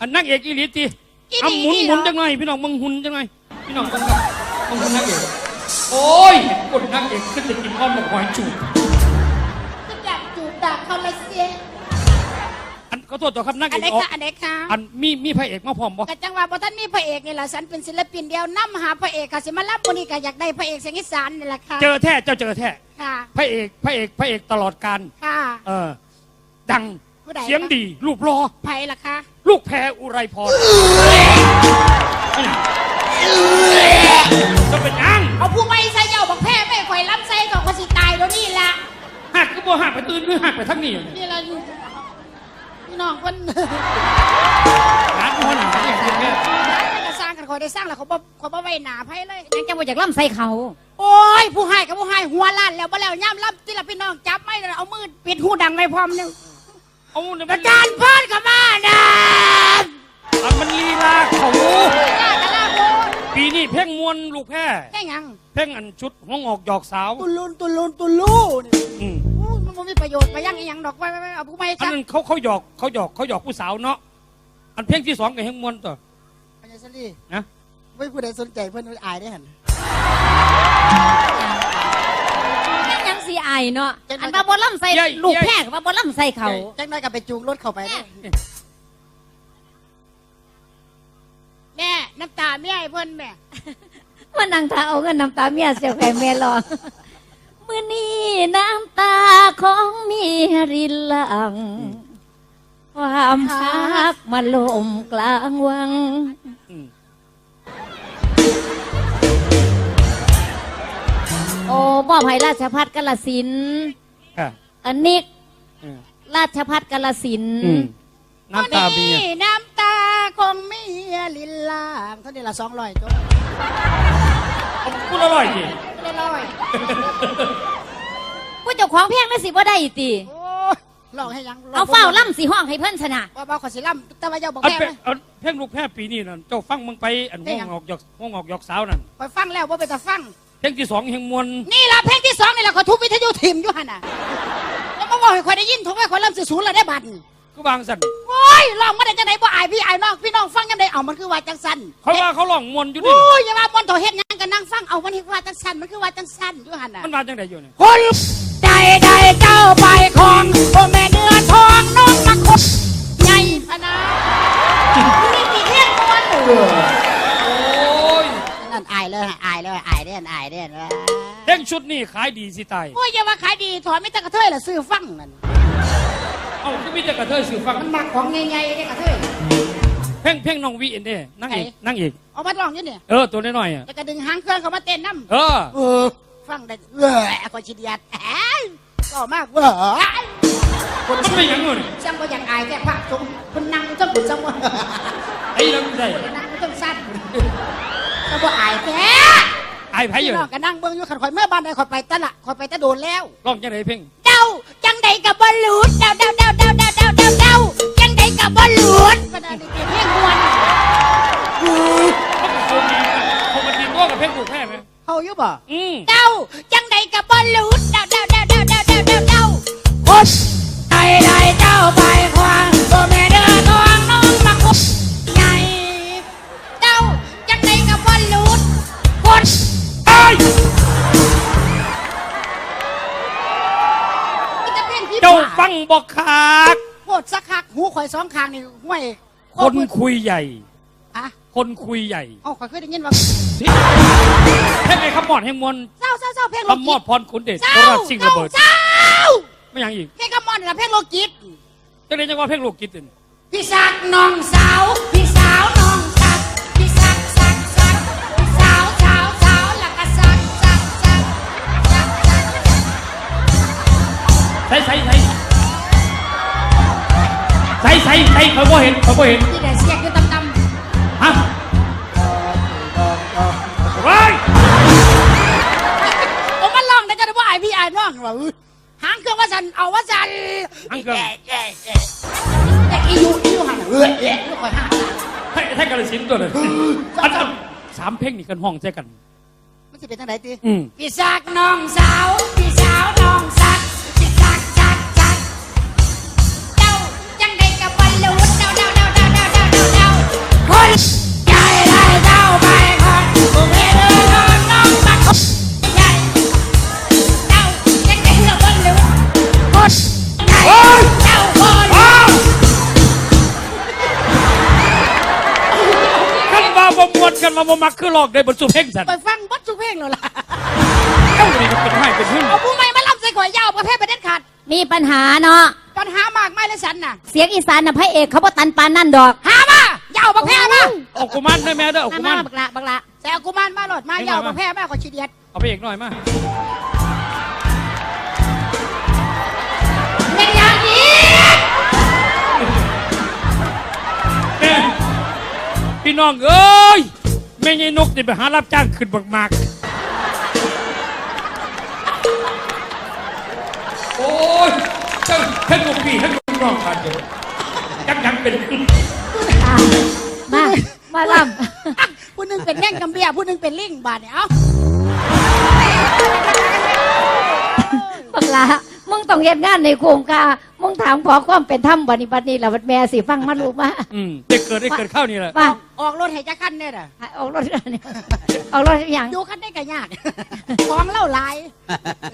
อันนักเอกอีหลีตีอีหลีเอาหมุนเหหรอมุนจังหน่อยพี่น้องมึงหุ่นจังหน่อยพี่น้องมึงครับมึงหุ่นนักเอกโอ้ยกดนักเอกขึ้นจะกินอ้อมบอกหอยจูบจะดักจูบดักเขาละเสียอันขอโทษต่อครับนักอัเอนกไหนออกคะอันไหนคะอันมีมีพระเอกมาพร้อมบ่กะจังว่าบ่ท่านมีพระเอกนี่แหละฉันเป็นศิลปินเดียวนํหาพระเอกค่ะสิมารับวันนี้ก็อยากได้พระเอกเสียงอีสานนี่แหละค่ะเจอแท้เจ้าเจอแท้ค่ะพระเอกพระเอกพระเอกตลอดการค่ะเออดัง ผู้ใดเสียงดี รูปรอ ไผล่ะคะ ลูกแพรอุไรพรจะเป็นยังเอาผู้ไม่ใส่เจ้าบักแพ้ไม่ข่อยล้ำใส่ก็ก็สิตายเดี๋ยวนี้ล่ะหักก็บ่หักไปตื่นหรือหักไปทั้งนี้นี่ล่ะอยู่พี่น้องเพิ่นร้านหัวหนาเนี่ยเพียงแค่ก็สร้างกันข่อยได้สร้างแล้วเขาบ่เขาบ่ไว้หน้าไผเลย ยังจะมาจากล่ำใส่เขา โอ้ย ผู้ให้กับผู้ให้หัวล้านแล้วบ่แล้วย่ำล้ำที่ละพี่น้องจับไม่ได้เอามือปิดหูดังไว้พร้อมเนี่ย เอาเนี่ยอามันจารย์พอดกับมานะอันมันลีลาเขากล้ากะลาโบนปีนี้เพ่งมวนลูกแพร่แค่หยัง เพ่งอันชุดห้องออกหยอกสาวตุลุนตุลุนตุลูนี่อืมอู้มันบ่มีประโยชน์ไปยังอีหยังดอกไว้ไว้ไว้เอาผู้ไม่อันจับนั้นเขาเขาหยอกเขาหยอกเขาหยอกผู้สาวเนาะอันเพ่งที่สองกับเฮงมวนต่อปัญญาสลีนะ ไม่ผู้ใดสนใจเพื่อนอายได้หัน ยังยังสีอายเนาะอันว่าบ่ล่ำใส่ลูกแพร่กับว่าบ่ล่ำใส่เขา จังน้อยก็ไปจูงรถเข้าไปเด้อแม่น้ำตาแม่ไอ้เพิ่นแม่มานั่งท่าเอาเงินน้ำตาเมียเสียแผ่แม่รองมื้อนี้น้ำตาของเมียรินหลัง ความพักมาลมกลางวัง อืม โอ้บ่ให้ราชพัฒกาลสินธุ์อะอันนี้อืมราชพัฒกาลสินธุ์อืมน้ำตาเมียนี่น้ำตาของเมียลินลาเท่านี้ละสองร้อยจบเอาพูดอร่อยดิเรียบร้อยผู้เจ้าของเพียงนั่นสิบ่ได้ติโอ้ยลองให้ยังลงเอาเฝ้าล่ำสีห้องให้เพิ่นชนะว่าบ่ขอสิล่ำแต่ว่าเจ้าบอกอันแม่เป็นอันเพ่งลูกแพร่ปีนี้นั่นเจ้าฟังมึงไปอันห้องออกหยอกห้องออกหยอกสาวนั่นข่อยฟังแล้วว่าไปแต่ฟัง เพ่งที่สองเฮงมวนนี่ล่ะเพลงที่สองนี่ล่ะขอยทุบวิทยุถิ่มอยู่หั่นน่ะแล้วมาบอกให้ข่อยได้ยินทุกให้ข่อยเริ่มสิสูญแล้วได้บัดนี้ก็วางสันโอ้ยร้องมาได้จังไดบ่อายพี่อายน้องพี่น้องฟังยังไดเอามันคือว่าจังสันเขาว่าเขาลองมวนอยู่นี่โอ้ยอย่าว่ามอนโถเฮ็ดหยังกันนั่งฟังเอามันคือว่าจังสันมันคือว่าจังสันอยู่หั่นน่ะมันมาจังไดอยู่เนี่ยคนใดใดเจ้าไปของโอแม่เนื้ ชุดนี่ขายดีสิตายโอ้ยอย่าว่าขายดีถอนไม่ตะกระเทยละซื้อฟังนั่นเอ้าก็มีแต่กระเทยสื่อฟังมันมักของใหญ่ๆเด้กระเทย เพ่งเพ่งน้องวีเอ็นเด้นั่งเอกนั่งเอกเอามาลองอยู่เนี่ยเออตัวน้อยๆอะแล้วก็ดึงหางเครื่องเขามาเต้นน้เออเออำฟังได้เออคอยชิดยัดแอยก็มากเว้ยมันไม่หยังเงินจังบ่อยากอายแค่พระสงฆ์คนนั่งจังบุญจังว่าไอ้แล้วมันได้นั่งจังสั้นจังบ่อายแท้ไอ้ไผ่อยู่พี่น้องก็นั่งเบิ่งอยู่ขันข่อยเมื่อบ้านใดข่อยไปตะละข่อยไปตะโดนแล้วลองจังไดเพ่งเดาจังใดกับบอลลูนเดาเดาเดาเดาเดาเดาเดาเดาจังใดกับบอลลูนก็ได้เปลี่ยนเพลงมวนเขาเป็นคนดีเขาเป็นดีตัวกับเพ่งลูกแพร่ไหมเขาอยู่บ่อืมเดาจังใดกับบอลลูนเดาเดาเดาเดาเดาเดาเดาเดาโอ๊ยใดใดเจ้าไปควางตัวแม่เดือทองน้องมาคุบใหญ่เดาจังใดกับบอลลูนค นไอ้ยนี่จะเป็นพี่เจ้าบ้าฟังบอกขาดโคตรสักคักหูข่อยสองข้างนี่ห้วยโคนคุยใหญ่ อะคนคุยใหญ่เอ้าข่อยเคยได้ยินว่าที่เพ่งไอ้ขมอดแห่งมวลเศร้าเศร้าเศร้าเพลงโลขมอกิดตพรขุนเดชเศโคร้าราชสิ่งระเบิดเศร้าไม่ยังอีกเพลงกำมอนนี่ละเพลงโลกิตจังไดจังว่าเพ่งลูกกิตตินพี่สักน้องสาวพี่ ใส่ใส่ใส่ใส่ใส่ใส่เขาบ่เห็นเขาบ่เห็นที่ได้เสียงอยู่ตำตฮะไว้ำผมมันร้องได้จะได้ว่าไอายพี่ไอายน้องว่าอื้อหางเครื่องว่าสันเอาว่าสันอังเกิลแต่อียูอียูหันน่ะเออเอ๊ะลูกข่อยห้าให้ให้กระสินตัวเลยอันอันสามเพลงนี่กันห้องใจกัน มันสิเป็นทางไหนตีอืม พี่สักน้องสาวพี่สาวน้องสัก ขั้นว่าบ่มวนกันมาบ่มักคือหลอกได้บนสุเพ่งสันไปฟังบดสุเพลงแล้วล่ะ เอ้านี่ก็เป็นให้เป็นหึ่งเอาผู้ใหม่มาล่ำใส่ข่อยยาวประเภทประเด็นขาดมีปัญหาเนาะปัญหามากไหม่เลยสันน่ะ เสียงอีสานนะพระเอกเขาบ่ตันปานนั่นดอก ฮะ มายาวประเภทมาเอากุมันได้แม่เด้อเอากุมามันบักละบักละแต่เอากุมารมาโหลดมายาวประเภทมาข่อยชีเดียดเอาไปเอกหน่อยมาเป็นอย่างนี้แม่พี่น้องเอ้ยแม่ยายนกนี่ไปหารับจ้างขึ้นบักมากโอ้ยเจ้าท่านลูกพี่ท่านลูกน้องขาดเดียวยังยังเป็นขึ้นอะ มา มาล่ผู้หนึงเป็นแง่งกำเบียผู้หนึงเป็นลิงบาดเนี่ยเอ้าำบักละมึงต้องเฮ็ดงานในโครงการมึงถามขอความเป็นธรรมบัดนี้บัดนี้ล่ะบัดแม่สิฟังมาลูกมาอืมได้เกิดได้เกิดเข้านี่แหละมาออกรถให้จักคันเนี่ยน่ะออกรถเนี่ยออกรถอย่างดูคันได้ก็ยากของเล่าหลาย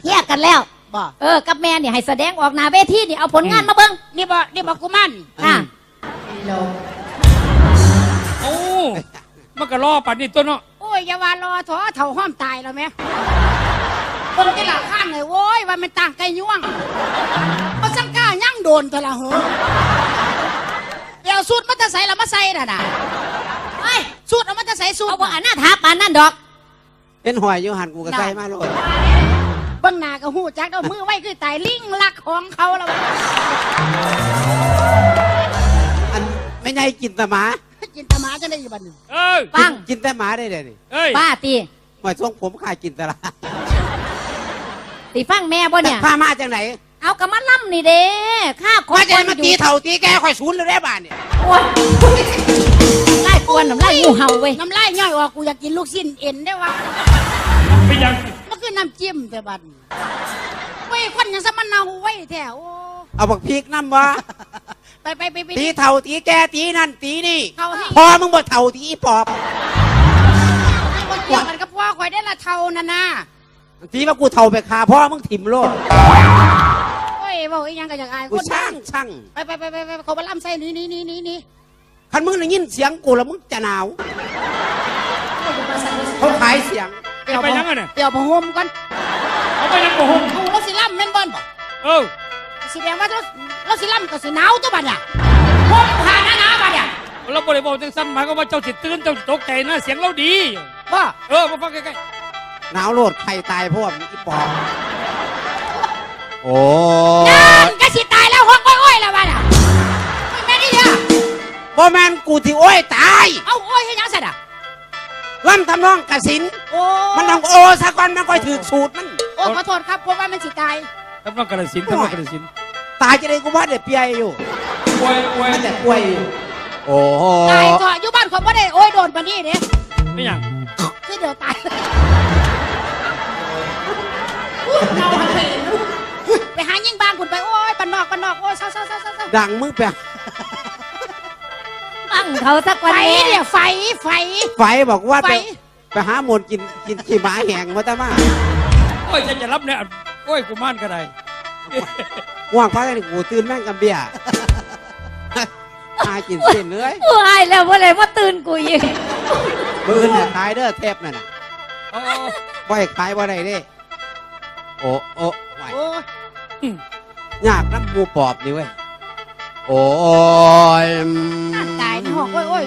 เฮียกันแล้วบ่เออกับแม่นี่ให้แสดงออกหน้าเวทีนี่เอาผลงานมาเบิ่งนี่บ่นี่บ่กุมารอะโอ้ มันก็รอปัดนี่ตัวเนาะโอ้ยอย่าว่ารอถอเถ่าห้อมตายแล้วแม่คนที่หลังข้างเลยโว้ยว่ามันต่างไก่ย่วงมาสังกล้ายั่งโดนแต่ละเหอะเดี๋ยวสูตรมันจะใส่แล้วมาใส่น่ะน่ะไอ้ยสูตรเอามันจะใส่สูตรเอาบ่อันหน้าท้าปานนั่นดอก เป็นหอยอยู่หันกูก็ใส่มาโลดเบิ้งหน้าก็หูจักเอามือไว้คือตายลิงลักของเขาแล้วอันไม่ใช่กินแต่หมา จินตมาจะได้อยู่บัดนี้เอ้ยฟังกินแต่หมาได้เลยนี่เอ้ยป้าตีหอยทรงผมขายกินแต่ละตีฟังแม่บ่เนี่ย พามาจากไหนเอากระมาล่ำนี่เด้ข้าขอมาจะคนมาอตียู่เท่าตีแกข่อยศูนย์เลยได้บ้านเนี่ยโอ้ยไล่กวนน้ำไล่งูเห่าเว้ยน้ำลายย่อยออกกูอยากกินลูกชิ้นเอ็นได้วะเป็นยังมันคือน้ำจิ้มแต่บัดนี้เว้ยคนยังสมันเนาไว้แถว เอาบักพริกน้ำวะไปไปไปไปตีเท่าตีแกตีนั่นตีนี่เขาให้พอมึงบ่เท่าตีอีปอบให้คนเกี่ยวกันกับพ่อคอยได้ละเท่านั่นนะตีว่ากูเท่าไปคาพ่อมึงถิ่มโลดเว้ยบอกอีหยังก็อยากอายกูคนช่างช่างไปไปไปไปไปเขามาล่ำใส่นี่นี่นี่นี่นี่คันมึงได้ยินเสียงกูแล้วมึงจะหนาวเขาขายเสียงเดี๋ยวไปยังไงเนี่ยเดี๋ยวผมห่มก่อนเอาไปยังโกหกเอาเราสิล่ำแม่นบอลบอกเออ สิแดงว่าเราเราสิล่ำก็สิหนาวตัวบัดอะห่มผ่านหน้าหนาวบัดอะเราบริบอกจังสั้นหมายก็ว่าเจ้าสิตื่นเจ้าสิตกใจนะเสียงเราดีว่าเออมาฟังใกล้หนาวโลดใครตายเพราะว่ามึงอีปอบโอ้นั่นก็สิตายแล้วห้องอ้อยๆแล้วบัดอะไม่แม่นี่เด้อบ่แมนกูที่โอ้ยตายเอาอ้อยให้ยังเสร็จอะล่ำทำนองกสินโอ้มันต้องโอซะก่อนมันค่อยถือสูตรมันโอ้ขอโทษครับเพราะว่ามันสิตายๆทำนองกระสินธุ์ทำนองกระสินธุ์ ตายจะได้กูว่าเด็ดเปียอยู่ป่วยป่วยมันแต่ป่วยอยู่โอ้โหตายเถอะอยู่บ้านคนบ่ได้โอ้ยโดนปานนี้เด้ไม่ยังคือเดี๋ยวตายเอาหันไปไปหายิงบางคุณไปโอ้ยปันนอกปันนอกโอ้ยเศร้าเศร้าเศร้าเศร้าเศร้าดังมึงไปฟังเขาสักวันไฟแม่เนี่ยไฟไฟ ไฟบอกว่าไฟไปไปหาหมนกินกินขี้หมาแหงมาแต่มาโอ้ยจะจะรับเนี่ยโอ้ยกูม่านก็ได้ ว่างพักนี่กูตื่นแม่งกับเบียร์มากินเส้นเลยกูอายแล้วว่าเลยว่าตื่นกูอีกมือเนี่ยขายเด้อเทปนั่นน่ะเอาบ่ให้ขายบ่ได้เด้โอ้โอ้ไหวโอ้ยยากน้ำหมูปอบนี่เว้ยโอ้ยตายในห้องโอ้ยโอ้ย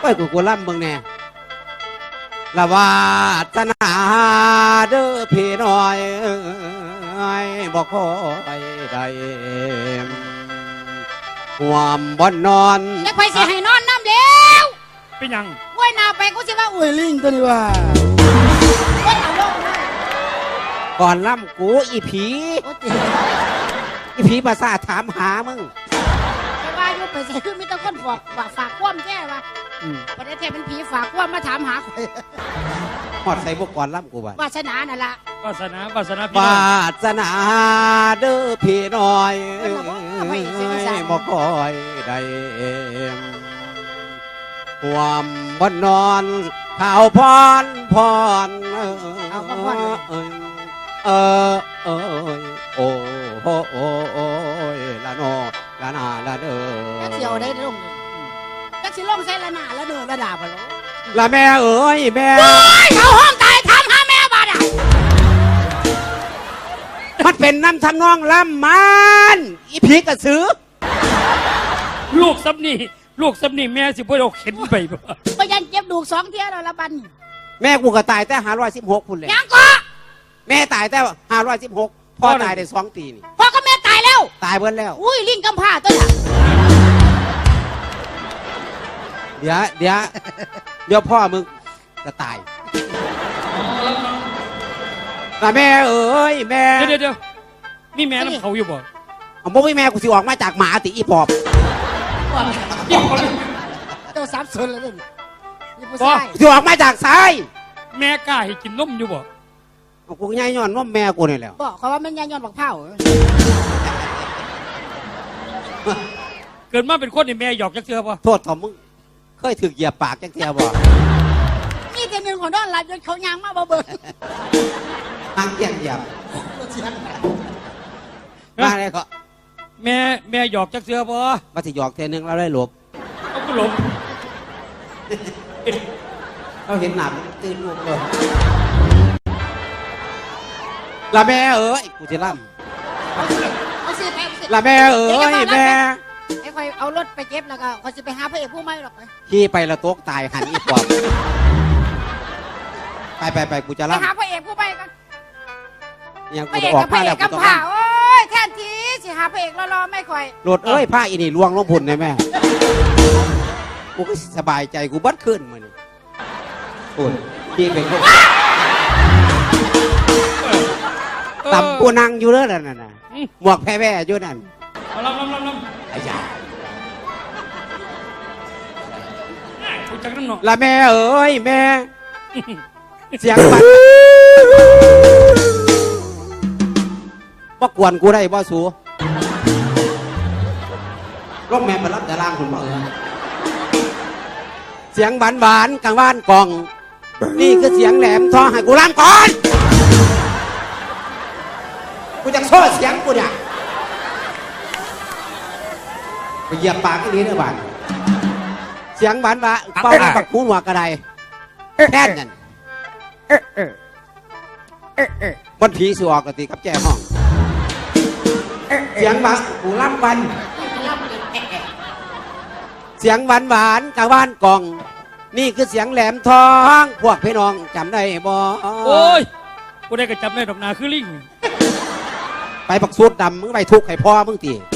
โอ้ยกูกูล่ำเบิ่งแน่ละวาตนาเด้อพี่น้อย เอ้ยบอกคอยได้ห่วมบ่นนอนแล้วไฟสิให้นอนน้ำเดียวเป็นยังโอ้ยหนาไปกูสิว่าอุ้ยลิงตัวนี้ว่าโอ้ยเอาลงเลยก่อนล่ำกูอีผีโอ้ยเจ๋งอีผีภาษาทถามหามึง ไปว่าอยู่ไปใส่คือมีแต่คนฝากฝากฝากความแก่ว่าอืมประเทศเป็นผีฝากความมาถามหาข่อยหอดใส่พวกก่อนล่ำกูไปวาสนานั่นล่ะ วาสนาวาสนาพี่วน้องาสนาเด้อพี่น้อยเออบอกเอาไว้เสียงอีสานบอกคอยได้ความบนนอนข่าวพรพรเออเอามาพรเลย เออเออโอ้โอ้โอ้ยละโน ละนาละเด้อจักเสียวได้ลงจักสิลงใส่ละหนาละเด้อละดาบอะโลละแม่เอ๋ยแม่โอ้ยเขาห้องตายทำหาแม่บาดอะมันเป็นน้ำทำนองล่ำมันอีพีกระสือลูกซับนี่ลูกซับนี่แม่สิบ่เอาเข็นไปบ่ก็ยันเจ็บดูกสองเที่ยแล้วละบันแม่กูก็ตายแต่หาร้อยสิบหกพุ่นเลยยังก็แม่ตายแต่หาร้อยสิบหกพ่อตายได้สองปีนี่พ่อก็แม่ตายแล้ว ตายเบิ้แล้ว อุ้ยลิงกำพร้าตัวน่ะเดี๋ยวเดี๋ยวเดี๋ยวพ่อมึงจะตายละแม่เอ๋ยแม่เดี๋ยวเดี๋ยวมีแม่น้ำเขาอยู่บ่เอาบ่มีแม่กูสิออกมาจากหมาติอีปอบยิ่งเขาเลยเจ้าสับสนเลยนี่นี่ผู้พ่อชายกูสิออกมาจากซ้ายแม่กล้าให้กินนมอยู่บ่เอากูง่ายย้อนว่าแม่กูนี่แหล้วบอกเขาว่าแม่นยายย้อนบักเผา เกิดมาเป็นคนนี่แม่หยอกจักเทื่อบ่โทษทอมมึงเคยถึกเหยียบปากจังเทียบ่ นี่แต่หนึ่งของนอนหลับจนเขายางมาบ่เบิ่งทางเหยียบเหยียบมาเลยก็แม่แม่หยอกจักเทื่อบ่มาสิหยอกเทนึงแล้วได้หลบเอาก็หลงเราเห็นหนามตื่นลูกเลยละแม่เอ๋ยกูจะล่เอาสิไปเอาสิำละแม่เอ๋ยแม่ ไอ้คอยเอารถไปเก็บแล้วก็คอยจะไปหาพระเอกผู้ใหม่หรอกไปขี่ไปละตกตายหันอีปอบไปไปไปกูจะไปล่หาพระเอกผู้ใหม่กันำยังพกูระเอจะกออกักบพมาระเอแล้วกกูกับต้องผ่าโอ้ยแทนทีสิหาพระเอกรอๆไม่ค่อยโหลดเอ้ยผ้าอีนี่ลวงลงพุ่นเลยแม่กูก็สบายใจกูบัดขึ้นมานี่โอ้ยขี่เป็นคนต่ำกูนั่งอยู่เด้อนั่นน่ะอืมหมวกแพ้แพ้อยู่นั่นเอาลำลำลำลำไอ้ ยากูจักน้ำหนองละแม่เอ๋ยแม่ เสียงบัดบ่กวนกูได้บ่สูรถแม่มารับแต่ล่างคุณบ่เออเสียงหวานหวานๆกลางบ้านกล่อง นี่คือเสียงแหลมทองให้กูล่างก่อน กูจะโซ่เสียงกูเนี่ย ไปเหยียบปากอีนี้เด้อบ้านเสียงหวานหวานเป้าปักคูหัวกระไดแค่นั้นบนผีสิออกกติกับแจ้ห้อง เสียงหวานกูรับบันเสียงหวานหวานๆกลางบ้านกล่อง นี่คือเสียงแหลมทอง พวกพี่น้องจำได้บ่โอ้ยกูได้กระจับได้ดอกนาคือลิงไปปักสูตรดำมึงไปทุกข์ให้พ่อมึงตีถ้า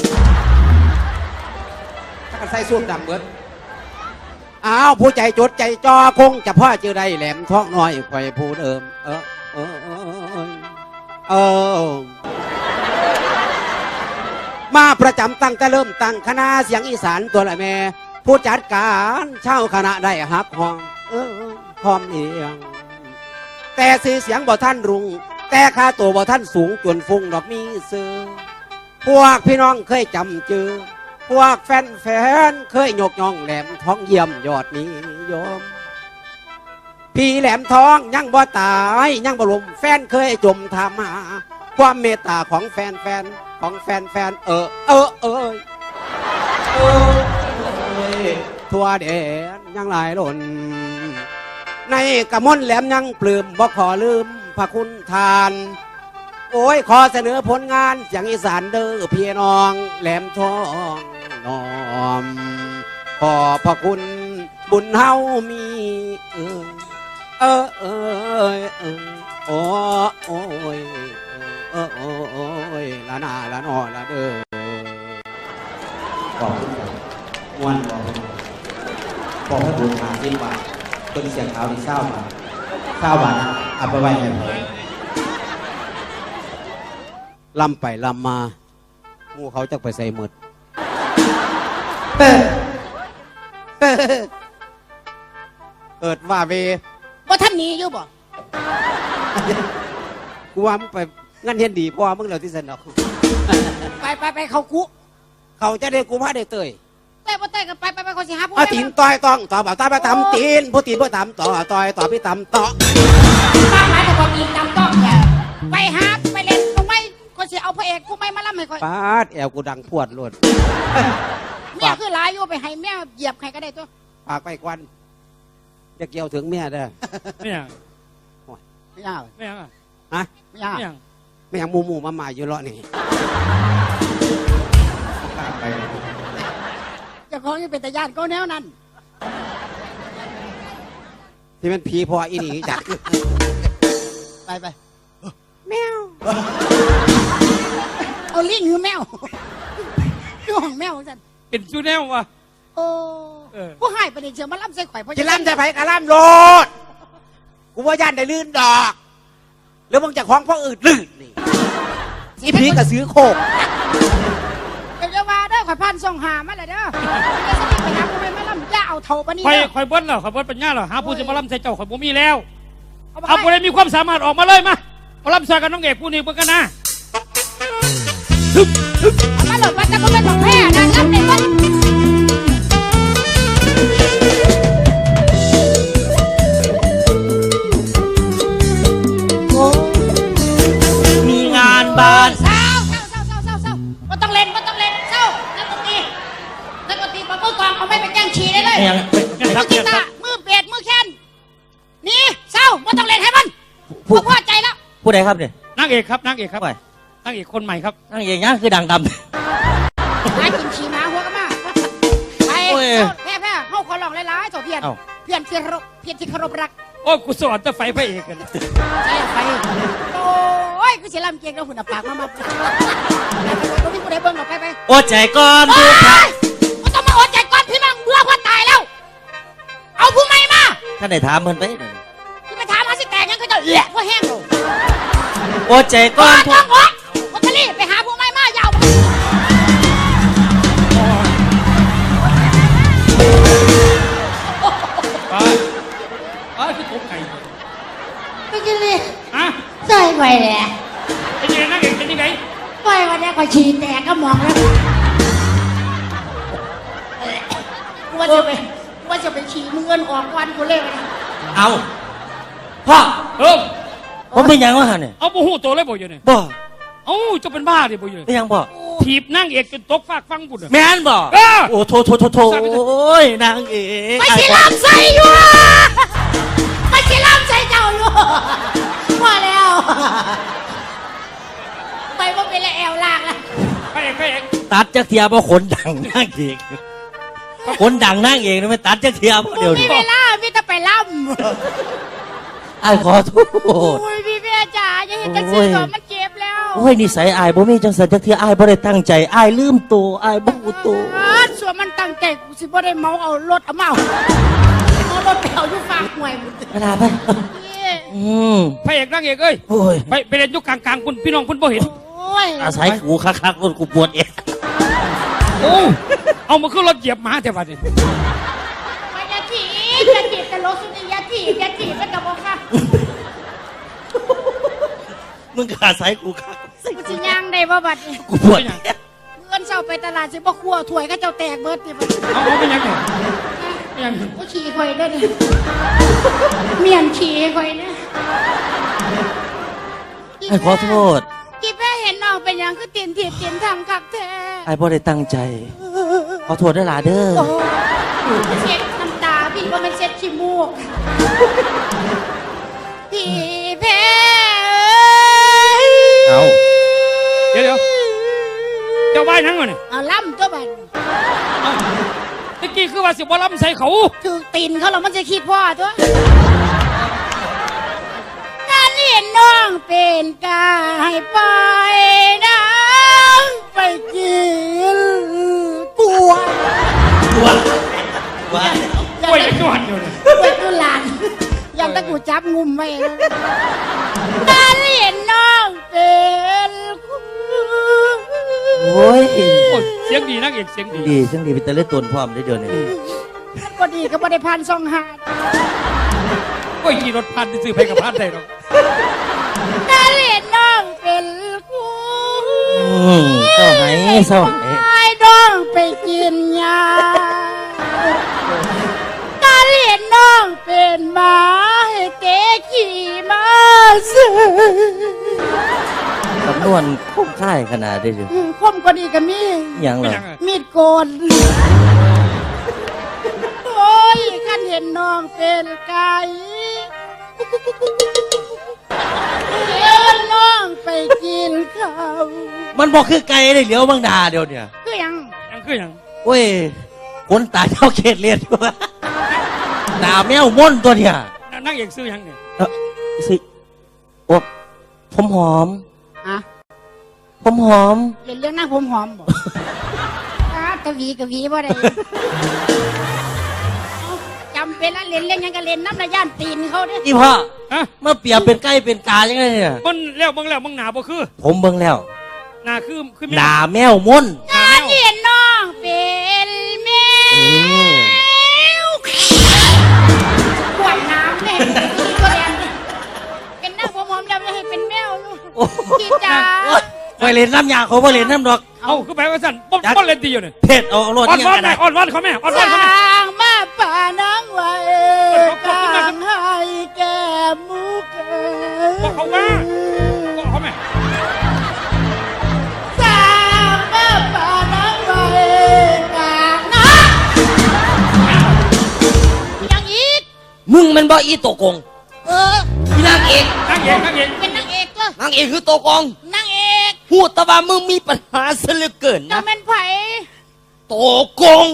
กันใส่สูตรดำเบิดอ้าวผู้ใจจดใจจอคงจะพ่อเจอได้แหลมท้องน้อยคอยผู้เดิมเออเออเออเออเออมาประจำตั้งแต่เริ่มตั้งคณะเสียงอีสานตัวละแม่ผู้จัดการเช่าคณะได้ฮักห้องเออพร้อมเอียงแต่เสียงบ่ท่านรุง แต่ค่าตัวบ่ท่านสูงจนฟุ้งดอกมีเสือพวกพี่น้องเคยจำเจอ พวกแฟนแฟนๆเคยยกย่องแหลมท้องเยี่ยมยอดนิยม พี่แหลมท้องยังบ่ตายยังบ่ลมแฟนเคยจมทามา ความเมตตาของแฟนแฟนๆของแฟนแฟนเออเออเออเออเอ้ยทั่วแดนยังหลายหล่นในกระมนแหลมยังปลื้มบ่ขอลืมพระคุณทาน โอ้ย ขอเสนอผลงานเสียงอีสานเด้อพี่น้องแหลมทองน้อม ขอพระคุณบุญเฮามี เออเออเออเออโอ้โอ้ยเออโอ้โอยละนาละนอละเด้อขอบคุณครับม่วนบอกบอกให้บุญมาที่บ้านคนเสียงเขาที่เศร้ามาเศร้าบาทเอาไปไว้ให้ผม ลำไปลำมาหมูเขาจะไปใส่หมดเอิดว่าเวว่าท่านหนี้อยู่บ่กูว่ามึงไปงั้นเห็นดีเพราะว่ามึงเหล่าที่สนอกไปไปไปเขากุเขาจะได้กูพาได้เตยแต่บ่แต่กันไปไปไปเขาสิหาผู้เอาตีนต่อยต้องต่อแบบตาไปตำตีนผู้ตีนผู้ตำต่อต่อยต่อพี่ตำต่อป้าหมายแต่บ่กินน้ำต้องแหละไปหา สิเอาพระเอกผู้ใหม่มาล่ำให้คอยปาดแอวกูดังพวดโลด เมียคือหลายอยู่ไปให้เมียเหยียบใครก็ได้ตัวปากไปควันจะเกี่ยวถึงเมียเด้อไม่ยังไม่ยากไม่ยังอะฮะไม่ยากไม่ยังไม่อยางหมูหมูมามาอยู่เลาะนี่เจ้าของยังเป็นตาญาติก็แนวนั้นที่มันผีพออีนี่จัดไปไป แมวเอา ลิงหรือแมวดูของแมวสันเป็นชูแนววะโอ้เออผู้ให้ประเด็นเชียวมาล่ำใส่ข่อยเพราะจะล่ำจะไปกะล่ำโลดกูว่าย่านได้ลื่นดอกแล้วมึงจะคล้องพ่ออื่นลื่นนี่อีผีกระซื้อโคกเดี๋ยวจะว่าเด้อข่อยพันส่งหามาเลยเด้อเดี๋ยวสนิทไปหาผู้ให้มาล่ำอย่าเอาเท่าปานนี้คอยเด้อคอยเบิ้ลเหรอคอยเบิ้ลปัญญาเหรอหาผู้จะมาล่ำใส่เจ้าคอยบ่มีแล้วเอาเอาไปผู้ใดมีความสามารถออกมาเลยมามาล่ำใส่กับน้องเอกผู้นี้เพื่อนกันนะ เอามาหลดว่าจะก็เป็นของแพ้นะล่ำในบ้านมีงานบ้าน เศร้าเศร้าเศร้าเศร้าเศร้าเศร้าบ่ต้องเล่นบ่ต้องเล่นเศร้านักดนตรีนักดนตรีปะมือกลองเอาไม่ไปแกล้งฉี่ได้เลยยังเนี่ยคมืรัอบกีเนี่ยคตารับร์มือเปียดมือแค้นนี่เศร้าบ่ต้องเล่นให้มันพอพอใจแล้วผู้ใดครับเนี่ยนางเอกครับนางเอกครับไป นางเอกคนใหม่ครับนั่งอย่างนี้คือดังดหากินฉี่หมาหัวกันมาไปโอ้ยเศร้าแพ้แพ้เฮาขอลองหลายๆเจ้าเพียนเอ้า เพียนที่เคารพเพียนที่เคารพรักโอ้ยกูสอนแต่ไฟพระเอกกันใช่ไปโอ้ยกูสิลำเกียงแล้วหุ่นอับปากมามาไปไปไปไปไปไปเบิ่งออกไปไปำโอ้ใจก่อนโอ้ดูค่ะยไม่ต้องมาอดใจก่อนพี่น้องเบื่อคนตายแล้ว เอาผู้ใหม่มาท่านได้ถามเพิ่นไปหน่อยที่ไปถามมาสิแตกยังก็จะเละเพราะแห้งลงโอ้ใจก่ก่ออนนต้องอด ไปเลยเป็นยังไงนางเอกเป็นยังไงไปวันนี้ก็ฉี่แตกก็มองแล้วว่าจะไปว่าจะไปฉี่มึงเงินออกวันกูเลยนะเอาพ่อเออผมเป็นหยังวะฮะเนี่ยเอาบูฮูตัวเลยบ่อยู่เนี่ยบ่เอ้าจะเป็นบ้าดิบ่อยู่เป็นหยังบ่ถีบนางเอกจนตกฟากฟังบุญอะแม่นบ่เออโอ้โทโทโทโทโอ้ยนางเอกไปสิลำใส่อยู่ไปสิลำใส่เจ้าอยู่พอแล้ว ไปว่าเป็นแล้วแอวลากแล้วพระเอกพระเอกตัดจักเทียบ่ขนดังนางเอกขนดังนางเอกนี่ไม่ตัดจักเทียบ่เดี๋ยวมีนี้เวลามีแต่ไปล่ไอ้ายขอโทำษ โอ้ยพี่เมียจ๋าอย่าเห็นจังซี่ก่อนมันเจ็บแล้วโอ้ยนิสัยอายบ่มีจังสันจักเทียอายบ่ได้ตั้งใจอายลืมตัวอายบ่รู้ตัวอ่าส่วนมันตั้งใจกูสิบ่ได้เมาเอารถเอาเมาเอารถไปเอาอยู่ฝากห่วยมึงเวลาไปนี่ อืมพระเอกนางเอกเอ้ยโอ้ยไปไปเล่นอยุคกลางๆคุณพี่น้องคุณบ่เห็นโอ้ยอาศัยกูคักๆรถกูปวดเองโอ้เอามาขึ้นรถเหยียบหมาแต่บัดนี้ไปอยาถีบอยาถีบแต่รถสุดอยาถีบอยาถีบมันกับบ่ค่ะมึงก็อาศัยกูคักกูสิย่างได้บ่บัดนี้กูปวดเองเงินเช้าไปตลาดสิบ่ครัวถ้วยก็เจ้าแตกเบิดติบัดเอาเอาเป็นยังไง เป็นยังไงกูขี่ข่อยเด้อนี่เมียนขี่ข่อยนะไอ้ขอโทษกี่แพ้เห็นน้องเป็นหยังคือตีนถีบตีนทางคักแท้ไอ้บ่ได้ตั้งใจ ขอโทษได้หลาเด้อโอ้เช็ดน้ำตาพี่ว่ามันเช็ดขี้มูกพี่แพ้เอาเดี๋ยวเดี๋ยวเจ้าว่ายนั่งก่อนนี่เอาล่ำตัวบัดเอา ตะกี้คือว่าสิบ่ล้ำใส่เขา ถือตีนเขาแล้วมันจะขี้พ่อตัวการเห็นน้องเป็นกายไปน้ำไปกินกล้วยตัวว่ากล้วยยังจวนอยู่เลยกล้วยตัวหลานยังตะกูจับงุมไว้แล้วการเห็นน้องเป็น โอ้ยโอ้ยเสียงดีนางเอกเสียงดีดีจังดีเป็นตะเล่นตนพร้อมได้เดี๋ยวนี้ก็ดีก็บ่ได้พันสองหาโอ้ยขี่รถพันไปซื้อไปกับพันได้หรอกการเห็นน้องเป็นคู่อืมเศร้าไหมเศร้าไหมไอ้น้องไปกินยาการเห็นน้องเป็นหมาให้เตะขี่มาซื้อ สำนวนคุ้มค่ายขนาดได้อยู่คมก็ดีกับมี ยังเป็นเหรอยังไงมีดโกน โอ้ยกันเห็นน้องเป็นไก่เชิญน้องไปกินข้าวมันบอกคือไก่ได้เหลียวบางดาเดียวเนี่ยคือหยังยังคือหยังโอ้ยคนตาเจ้าเขตเลียนอยู่วะหนาแมวม่อนตัวเนี่ย นั่งเอกซื้อหยังเนี่ยสิโอ้ผมหอมอะ ผมหอม เล่นเรื่องนั่งผมหอมบ่ อ้าวกะหวีกะหวีบ่ได้ เอาจำเป็นแล้วเล่นเรื่องหยังก็เล่นน้ำระย่านตีนเขาเนี่ยอีพ่อฮะมาเปรียบเป็นไก่เป็นกายังไงเนี่ย มันแล้วเบิ่งแล้วเบิ่งหนาบ่คือผมเบิ่งแล้วหนาคือคือหนาแมวม่อนหนาอันแมวเห็นน้องเป็นแมเออวขวดน้ำเนี่ยตัวแดงเป็นหน้าผมหอมแล้วจะให้เป็นแมวลูกโอ้พี่จ๋า ไปเล่นน้ำยาเขาไปเล่นน้ำดอก เอาคือไปว่าสั่นบ่จัดบ่เล่นตีอยู่เนี่ยเพชรเอาเอาโลดอ่อนยังวอนกันแม่นะอ่อนวอนเขาแม่อ่อนวอนเขาแม่สร้างมาป่านังไว้กลางให้แก้มุกเอ๋บอกเขาว่าบอกเขาแม่สร้างมาป่านังไว้กลางนะยังอีกมึงมันบ่อีโตวโกงเอออีนางเอกนั่งเอกนั่งเอกเป็นนางเอกก็นางเอกคือโตวโกง นางเอกพูดแต่ว่ามึงมีปัญหาซะเหลือเกินจะนะ เป็นไผ่โตวโกง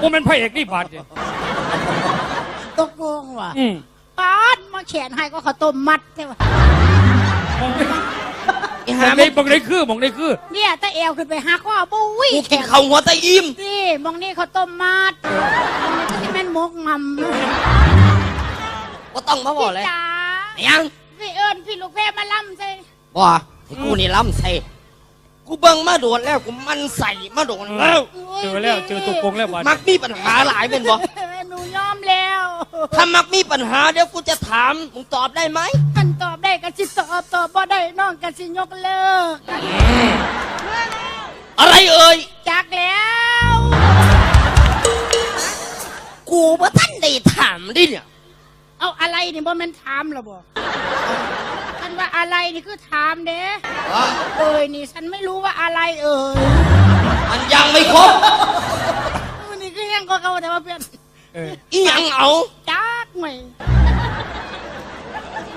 กูเป็นพระเอกนี่บาดเนี่ยตกลงว่ะอืมปาดมาแขนให้ก็เขาวต้มมัดใช่ปะมองได้อีมหาองมึได้งมองได้คือมองได้คือเนี่ยตาเอวขึ้นไปหาข้อบุ้ยกูแขกินนข้าวหัวตะอิ่มนี่มองนี่เขาวต้มมัดมองนี่ก็จะเป็นมกมัมก็ต้องมาบอกเลยจ๋ายังพี่เอิญพี่ลูกแพรมาล่ำใช่ บ่ให้กูนี่ล้ำใส่กูเบิ่งมาโดนแล้วกูมันใส่มาโดนแล้ว เจอแล้วเจอตัวโกงแล้วบาดมักมีปัญหาหลายเป็นบ่หนูยอมแล้วถ้ามักมีปัญหาเดี๋ยวกูจะถามมึงตอบได้ไหมท่านตอบได้ก็สิตอบตอบบ่ได้น้องก็สิยกเลิกอะไรเอ่ยจากแล้ว กูว่าท่านได้ถามดิเนี่ยเอาอะไรนี่บ่แม่นถามหรอบ่ ท่านว่าอะไรนี่คือถามเด้ว่าเอ้ยนี่ฉันไม่รู้ว่าอะไรเอ่ยมันยังไม่ครบมันนี่คือแห้งก็เขาแต่ว่าเพื่อนเอออีหยังเอา จักไหม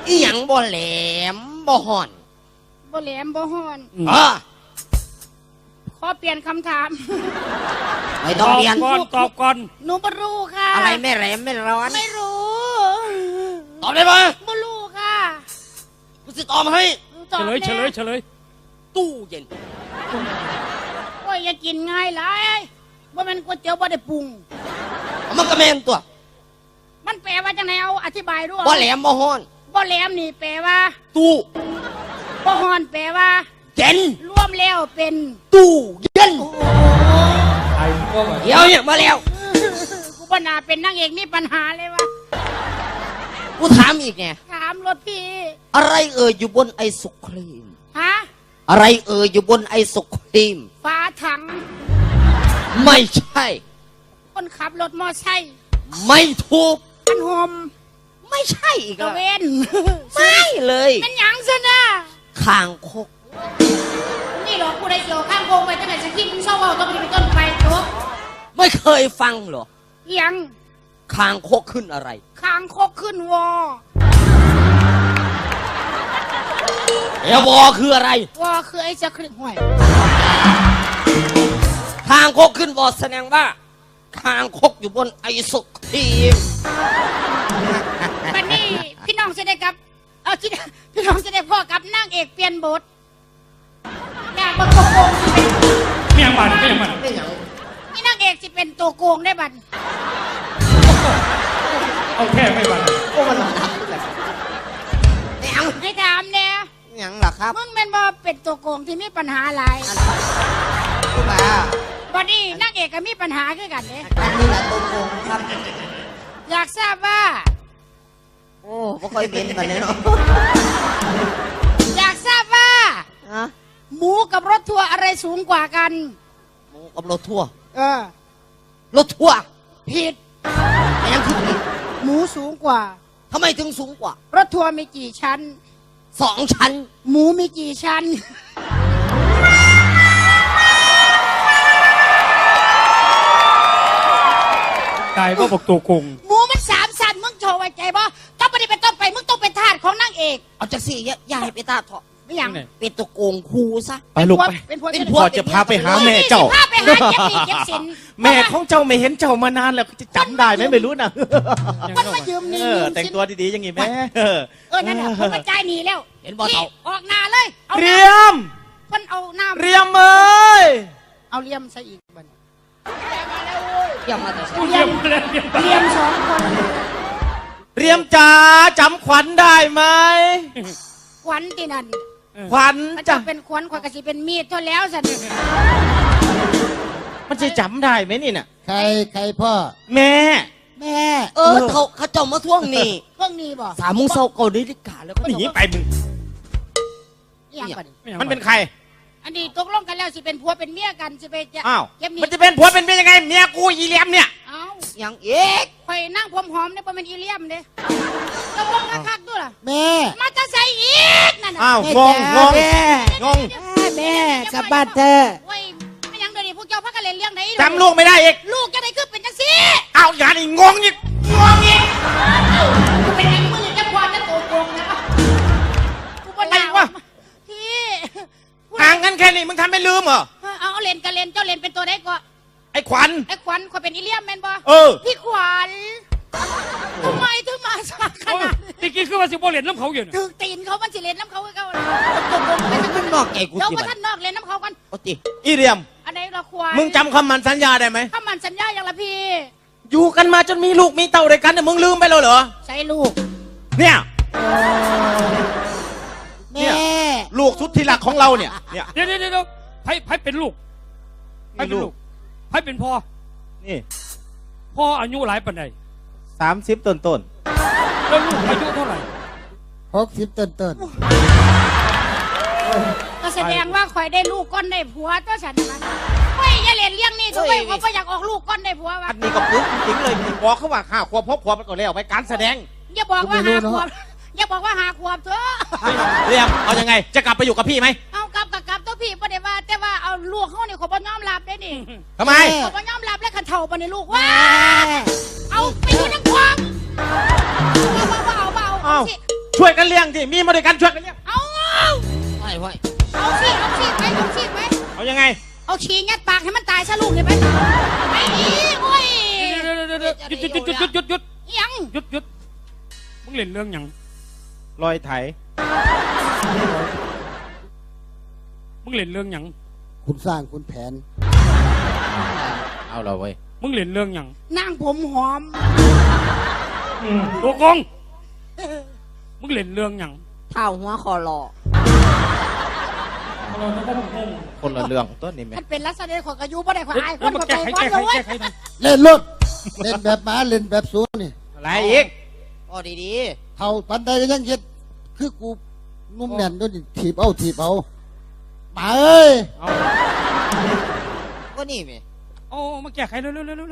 อีหยังบ่แหลมบ่ห่อนบ่แหลมบ่ฮ้อนอ่าขอเปลี่ยนคำถาม ไม่ตต้องอบเรียน ก่อนตอบก่อน หนูบ่รู้ค่ะอะไรไม่แหลมไม่ร้อน ไม่รู้ตอบได้ปะบ่รู้ค่ะ กูจะตอบให้ตอบเฉลยเฉลยแน่เฉลยตู้เย็น โอ้ยอย่ากินง่ายหลายว่ามันก๋วยเตี๋ยวบ่ได้ปรุงเอามันก็แม่นตัวมันแปลว่าจังไงเอาอธิบายด้วยบ่แหลมบ่ฮ้อน บ่แหลมนี่แปลว่าตู้บ่ฮ้อนแปลว่า เย็น รวมแล้วเป็นตู้เย็นไอ้ก็ว่าเดี๋ยวเนี่ยมาแล้ว กูบ่น่าเป็นนางเอกมีปัญหาเลยวะกูถามอีกเนี่ยถามรถพี่ อะไรเอ่ยอยู่บนไอศครีม ฮะ อะไรเอ่ยอยู่บนไอศครีมฝาถัง ไม่ใช่ คนขับรถมอไซค์ไม่ถูกอันหอมไม่ใช่อีกตะแล้วเวนไม่เลยมันหยังซะนะคางคก นี่หรอกกูได้เกี่ยวข้างโกงไปตั้งแต่สกินเศร้าเอาต้องไปต้นไปจบไม่เคยฟังเหรออิหยังคางคกขึ้นอะไร คางคกขึ้นวอ เอวอคืออะไร วอคือไอ้จะครึ่งห่วยคางคกขึ้นวอแสดงว่าคางคกอยู่บนไอศครีมวันนี้พี่น้องจะได้กับ เอาที่พี่น้องจะได้พ่อกับนางเอกเปลี่ยนบทนางบทโกงสิเป็นไม่ยังบาดไม่ยังบาดนี่นางเอกสิเป็นตัวโกงได้บัดเอาแค่ไม่บา เนี่ยยังล่ะครับมึงเป็นบ่เป็นตัวโกงที่มีปัญหาอะไรคุณมาบัดนี้นางเอกก็มีปัญหาคือกันเด้อันนี้แหละตัวโกงครับ อยากทราบว่า โอ้ไม่ค่อยเป็นแบบนี้เนาะอยากทราบว่า ฮะหมูกับรถทัวร์อะไรสูงกว่ากัน หมูกับรถทั่วร์เออ รถทั่วร์ผิด แต่ยังคือผิดหมูสูงกว่า ทำไมถึงสูงกว่า รถทัวร์มีกี่ชั้น สองชั้น หมูมีกี่ชั้นตตายเพราะบอกตัวโกงหมูมันสามสันมึงโชว์ไว้ใจบ่ต้องไปเป็นต้องไปมึงต้องเป็นทาสของนางเอก เอาจังสี่อย่าอย่าให้ไปตาเถาะ ไม่หยังเป็นตัวโกงครูซะไปลูกไปเป็นพวกเป็นเป็นพพววกกจะพาไปหาแม่เจ้าพาไปหาเก็บหนี้เก็บสินแม่ของเจ้าไม่เห็นเจ้ามานานแล้วจะจำได้ไหมไม่รู้นะมันมายืมหเอนี้อยืมแต่งสินตัวดีๆอย่างงี้แม่เออเออนั่นแหละผมมาจ่ายหนี้แล้วเห็นบ่เท่าออกหน้าเลยเอาเรีน้ยมำเพิ่นเอาน้ำเรียมเอ้ยเอาเลียมใส่อีกบัดนี้เยี่ยมมาแต่กูเยี่ยมเลยเยี่ยมเลียมสองคนเรียมจ๋าจำขวัญได้ไหมขวัญที่นั่น ขวัญมันจะจ้ะเป็นขวัญขวัญกสิเป็นมีดเท่าแล้วสันมันจะจำได้ไหมนี่น่ะ ใครใครพ่อ แม่ แม่ เออเขาเขาเจ้ามาท่วงนี่เครื่องนี้บ่สามโมุงเศร้าเกาหลีลิกาแล้วก็หนีไปมึงอิหยังบัดนี้มันเป็นใคร อันนี้ตกลงกันแล้วสิเป็นผัวเป็นเมียกันสิไปจะอ้าว เก็บหนี้มันจะเป็นผัวเป็นเมียยังไง เมียกูอีเลียมเนี่ย เอ้ายังเอ๊กข่อยนั่งผมหอมเนี่ยบ่แม่นอีเลี่ยมเด้ตกลงคักๆด้วยล่ะแม่มาจะใส่อีกนั่นน่ะอ้าวแม่งงจ๋างงแม่งงแม่กลับบ้านเธอะโอ้ยไม่หยังเดี๋ยวนี้พวกเจ้าพักกันเล่นเรื่องไหนจำลูกไม่ได้อีก ลูกจะได้ขึ้นเป็นจังซี่อ้าวอย่างนี้งงอีกงงอีกกูเป็นไอ้มือจะควานจะโตโกงนะกูบ่อะไรน่าวะพี่ ห่างกันแค่นี้มึงทำไม่ลืมเหรอ เอาเอาเล่นกันเล่นเจ้าเล่นเป็นตัวได้ก็ไอ้ขวัญ ไอ้ขวัญข่อยเป็นอีเลี่ยมแม่นบ่เออ พี่ขวัญทำไมถึงมาสักขโอ้ยนาดตะกี้คือว่าสิบ่เล่นน้ำเขาอยู่น่ะถึงตีนเขามันสิเล่นน้ำเขาเขามันนอกใจกูเดี๋ยวสิมาบัดท่านนอกเล่นน้ำเขากัน โอ้ติอีเลียม อันไหนละควายมึงจำคำมันสัญญาได้ไหม ถ้ามันสัญญาอย่างละพี่ อยู่กันมาจนมีลูกมีเต่าด้วยกันเนี่ยมึงลืมไปแล้วเหรอ ใช้ลูก เนี่ย แม่ ลูกสุดที่รักของเราเนี่ยเนี่ย เดี๋ยวเดี๋ยวเดี๋ยวไพ่ไพ่เป็นลูกไพ่เป็นลูกไพ่เป็นพ่อนี่พ่ออายุหลายปันใดสามสิบต้นต้นแล้วลูกอายุเท่าไหร่หกสิบต้นต้นก็แสดงว่าข่อยได้ลูกก้อนได้ผัวตัวฉันนะเฮ้ยอย่าเล่นเลี้ยงนี่ทุกเว้ยเขาก็อยากออกลูกก้อนได้ผัวๆวะอันนี้ก็ปึ๊กจริงๆเลยบอกเขาว่าข้าควบพบควบไปก่อนแล้วไปการแสดงอย่าบอกว่าหาขวบ อย่าบอกว่าหาขวบเถอะ เรียมเอายังไง จะกลับไปอยู่กับพี่ไหมเอากลับกับกลับตัวพี่ประเดี๋ยวว่า แต่ว่าเอาลูกเขาเนี่ยเขาบ่ยอมรับได้นี่ทำไมเขาบ่ยอมรับแล้วขันเท่าปะเนี่ยลูกว่า เอาไปอยู่น้ำควงเอาเอาเอาเอาเอาอ้าวสิช่วยกันเลี้ยงที่มีมาด้วยกันช่วยกันเลี้ยงเอาเอาไหวไหวเอาสิเอาสิไปเอาสิไปเอายังไง เอาขี้งัดปากให้มันตายซะลูกเลยไปไปอีโอ้ยเดี๋ยวเดี๋ยวเดี๋ยวเดี๋ยวหยุดหยุดหยุดหยุดหยุดหยุดยังหยุดหยุดมึงเล่นเรื่องหยัง รอยไถ มึงเล่นเรื่องหยังคุณสร้างคุณแผน เอาเราเว้ยมึงเล่นเรื่องหยังนั่งผมหอม ตัวโกงมึงเล่นเรื่องหยังเท้าหัวคอรอคนละเรื่องต้นนี่ไหมมันเป็นลักษณะของอายุบ่ได้ขวาเฮ้ยยคแล้วนมาเข้าแก้ใจไขก่อนแก้ไขเลยแก้ไขหน่อยเล่นรถเล่นแบบหมาเล่นแบบสูนี่อะไรอีก อ๋อดีเท่าปันใดก็ยังเฮ็ดคือกูนุ่มแน่นด้วยนี่ถีบเอาถีบเอาหมาเอ้ย เอาๆก็นี่แม่เอามาแก้ไขเร็วเร็วเร็วเร็ว